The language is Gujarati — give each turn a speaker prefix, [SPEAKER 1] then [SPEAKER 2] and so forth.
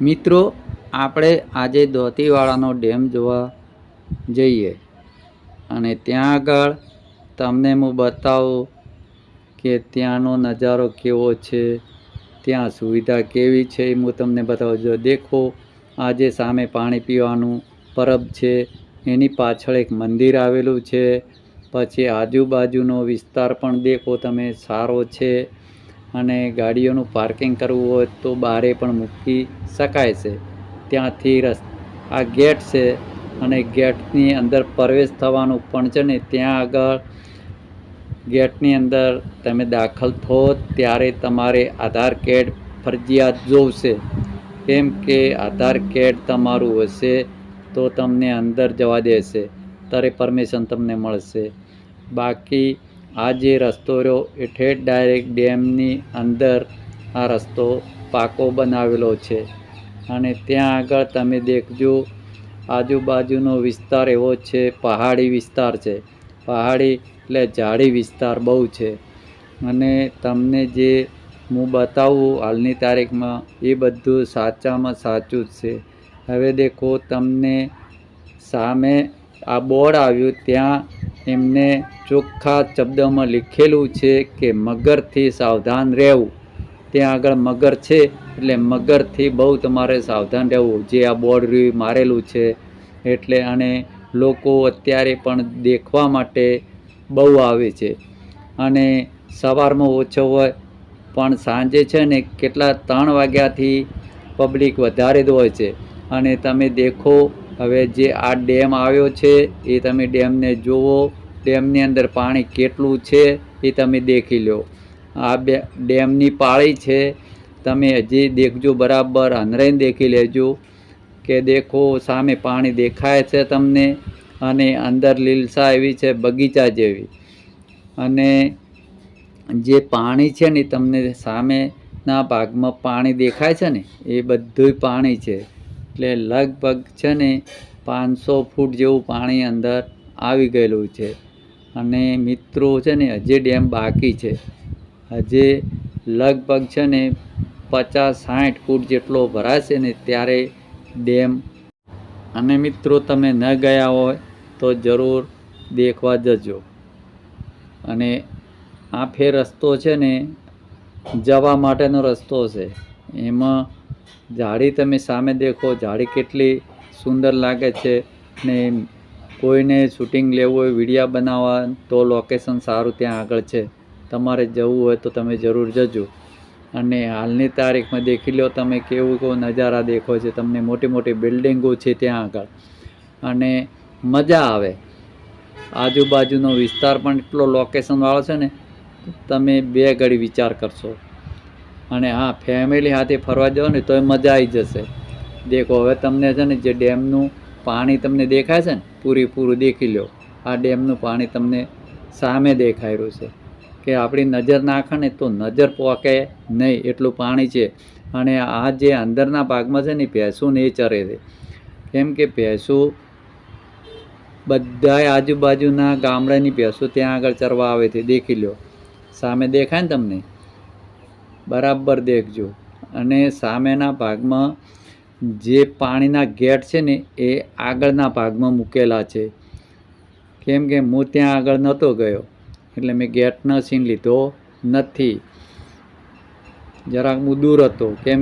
[SPEAKER 1] મિત્રો, આપણે આજે ધોતીવાળાનો ડેમ જોવા જઈએ અને ત્યાં આગળ તમને હું બતાવું કે ત્યાંનો નજારો કેવો છે, ત્યાં સુવિધા કેવી છે એ હું તમને બતાવું. જો દેખો, આજે સામે પાણી પીવાનું પરબ છે, એની પાછળ એક મંદિર આવેલું છે, પછી આજુબાજુનો વિસ્તાર પણ દેખો તમે, સારો છે. અને ગાડીઓનું પાર્કિંગ કરવું હોય તો બારે પણ મૂકી શકાય છે. ત્યાંથી રસ, આ ગેટ છે અને ગેટની અંદર પ્રવેશ થવાનું પણ છે ને ત્યાં આગળ ગેટની અંદર તમે દાખલ થો ત્યારે તમારે આધાર કાર્ડ ફરજિયાત જોવશે. કેમ કે આધાર કાર્ડ તમારું હશે તો તમને અંદર જવા દેશે. ત્યારે પરમિશન તમને મળશે. બાકી આ જે રસ્તો રહ્યો. એ ઠેઠ ડાયરેક્ટ ડેમની અંદર આ રસ્તો પાકો બનાવેલો છે. અને ત્યાં આગળ તમે દેખજો, આજુબાજુનો વિસ્તાર એવો છે, પહાડી વિસ્તાર છે. પહાડી એટલે ઝાડી વિસ્તાર બહુ છે. અને તમને જે હું બતાવું હાલની તારીખમાં, એ બધું સાચામાં સાચું જ છે. હવે દેખો, તમને સામે આ બોર્ડ આવ્યું, ત્યાં એમને ચોખ્ખા શબ્દમાં લીખેલું છે કે મગરથી સાવધાન રહેવું. ત્યાં આગળ મગર છે, એટલે મગરથી બહુ તમારે સાવધાન રહેવું. જે આ બોર્ડ રહ્યું મારેલું છે, એટલે અને લોકો અત્યારે પણ દેખવા માટે બહુ આવે છે. અને સવારમાં ઓછો હોય, પણ સાંજે છે ને કેટલા ત્રણ વાગ્યાથી પબ્લિક વધારે જ હોય છે. અને તમે દેખો, હવે જે આ ડેમ આવ્યો છે, એ તમે ડેમને જુઓ ડેમની અંદર પાણી કેટલું છે એ તમે દેખી લો. આ બે ડેમની પાળી છે. તમે હજી દેખજો બરાબર હનરાઈને દેખી લેજો કે દેખો, સામે પાણી દેખાય છે તમને અને અંદર લીલસા એવી છે, બગીચા જેવી. અને જે પાણી છે ને તમને સામેના ભાગમાં પાણી દેખાય છે ને, એ બધુંય પાણી છે. એટલે લગભગ છે ને પાંચસો ફૂટ જેવું પાણી અંદર આવી ગયેલું છે. અને મિત્રો છે ને, હજી ડેમ બાકી છે. હજી લગભગ છે ને, પચાસ સાઠ ફૂટ જેટલો ભરાશે ને ત્યારે ડેમ. અને મિત્રો, તમે ન ગયા હોય તો જરૂર દેખવા જજો. અને આ ફેર રસ્તો છે ને, જવા માટેનો રસ્તો છે. એમાં ઝાડી તમે સામે દેખો, ઝાડી કેટલી સુંદર લાગે છે ને કોઈને શૂટિંગ લેવું હોય, વિડીયા બનાવવા, તો લોકેશન સારું ત્યાં આગળ છે. તમારે જવું હોય તો તમે જરૂર જજો. અને હાલની તારીખમાં દેખી લો તમે કેવું કેવો નજારા દેખો છે. તમને મોટી મોટી બિલ્ડિંગો છે ત્યાં આગળ. અને મજા આવે. આજુબાજુનો વિસ્તાર પણ એટલો લોકેશનવાળો છે ને, તમે બે ઘડી વિચાર કરશો. અને હા ફેમિલી સાથે ફરવા જાઓ ને તોય મજા આવી જશે. દેખો, હવે તમને છે ને જે ડેમનું પાણી તમને દેખાય છે ને પૂરેપૂરું દેખી લો આ ડેમનું પાણી તમને સામે દેખાઈ રહ્યું છે. કે આપણી નજર નાખે ને તો નજર પોકે નહીં એટલું પાણી છે. અને આ જે અંદરના ભાગમાં છે ને ભેંસું ને એ ચરે છે. કેમ કે ભેંસું બધાય આજુબાજુના ગામડાની ભેંસો ત્યાં આગળ ચરવા આવે છે. દેખી લો સામે દેખાય ને તમને? બરાબર દેખજો. અને સામેના ભાગમાં જે પાણીના ગેટ છે ને એ આગળના ભાગમાં મૂકેલા છે. કેમ કે હું ત્યાં આગળ નહોતો ગયો, એટલે મેં ગેટનો સીન લીધો નથી. જરાક હું દૂર હતો, કેમ